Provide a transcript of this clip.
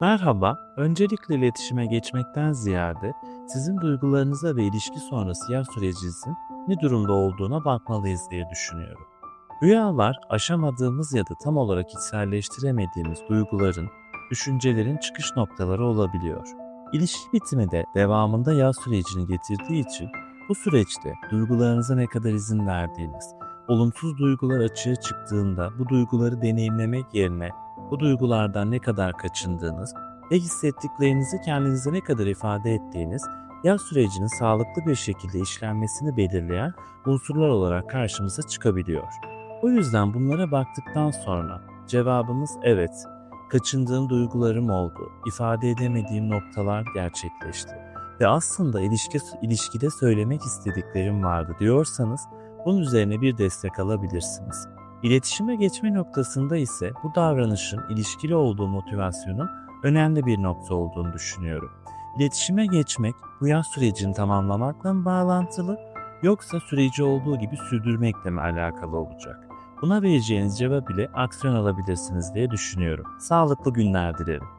Merhaba, öncelikle iletişime geçmekten ziyade sizin duygularınıza ve ilişki sonrası yaz sürecinizin ne durumda olduğuna bakmalıyız diye düşünüyorum. Rüyalar, aşamadığımız ya da tam olarak içselleştiremediğimiz duyguların, düşüncelerin çıkış noktaları olabiliyor. İlişki bitimi de devamında yaz sürecini getirdiği için bu süreçte duygularınıza ne kadar izin verdiğiniz, olumsuz duygular açığa çıktığında bu duyguları deneyimlemek yerine bu duygulardan ne kadar kaçındığınız ve hissettiklerinizi kendinize ne kadar ifade ettiğiniz yaz sürecinin sağlıklı bir şekilde işlenmesini belirleyen unsurlar olarak karşımıza çıkabiliyor. O yüzden bunlara baktıktan sonra cevabımız evet. Kaçındığım duygularım oldu. ifade edemediğim noktalar gerçekleşti. Ve aslında ilişki, ilişkide söylemek istediklerim vardı diyorsanız bunun üzerine bir destek alabilirsiniz. İletişime geçme noktasında ise bu davranışın ilişkili olduğu motivasyonun önemli bir nokta olduğunu düşünüyorum. İletişime geçmek bu yaz sürecini tamamlamakla mı bağlantılı yoksa süreci olduğu gibi sürdürmekle mi alakalı olacak? Buna vereceğiniz cevap ile aksiyon alabilirsiniz diye düşünüyorum. Sağlıklı günler dilerim.